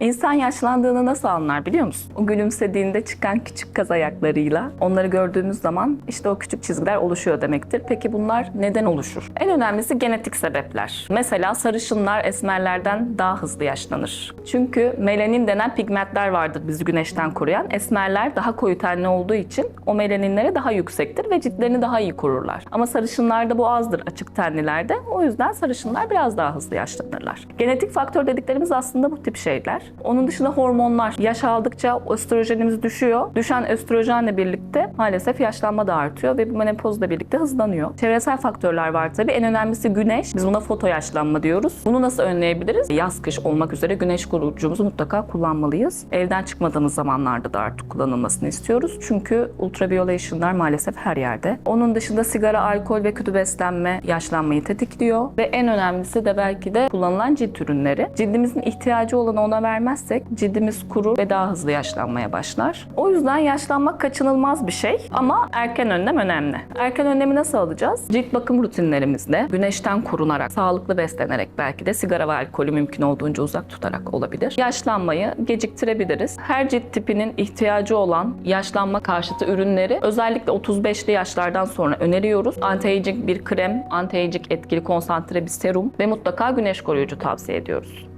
İnsan yaşlandığını nasıl anlar biliyor musun? O gülümsediğinde çıkan küçük kaz ayaklarıyla onları gördüğümüz zaman işte o küçük çizgiler oluşuyor demektir. Peki bunlar neden oluşur? En önemlisi genetik sebepler. Mesela sarışınlar esmerlerden daha hızlı yaşlanır. Çünkü melanin denen pigmentler vardır bizi güneşten koruyan. Esmerler daha koyu tenli olduğu için o melaninleri daha yüksektir ve ciltlerini daha iyi korurlar. Ama sarışınlarda bu azdır açık tenlilerde. O yüzden sarışınlar biraz daha hızlı yaşlanırlar. Genetik faktör dediklerimiz aslında bu tip şeyler. Onun dışında hormonlar. Yaş aldıkça östrojenimiz düşüyor. Düşen östrojenle birlikte maalesef yaşlanma da artıyor ve bu menopozla birlikte hızlanıyor. Çevresel faktörler var tabii. En önemlisi güneş. Biz buna foto yaşlanma diyoruz. Bunu nasıl önleyebiliriz? Yaz kış olmak üzere güneş koruyucumuzu mutlaka kullanmalıyız. Evden çıkmadığımız zamanlarda da artık kullanılmasını istiyoruz. Çünkü ultraviyole ışınlar maalesef her yerde. Onun dışında sigara, alkol ve kötü beslenme yaşlanmayı tetikliyor. Ve en önemlisi de belki de kullanılan cilt ürünleri. Cildimizin ihtiyacı olanı ona vermezsek cildimiz kurur ve daha hızlı yaşlanmaya başlar. O yüzden yaşlanmak kaçınılmaz bir şey ama erken önlem önemli. Erken önlemi nasıl alacağız? Cilt bakım rutinlerimizle, güneşten korunarak, sağlıklı beslenerek belki de sigara ve alkolü mümkün olduğunca uzak tutarak olabilir. Yaşlanmayı geciktirebiliriz. Her cilt tipinin ihtiyacı olan yaşlanma karşıtı ürünleri özellikle 35'li yaşlardan sonra öneriyoruz. Anti-aging bir krem, anti-aging etkili konsantre bir serum ve mutlaka güneş koruyucu tavsiye ediyoruz.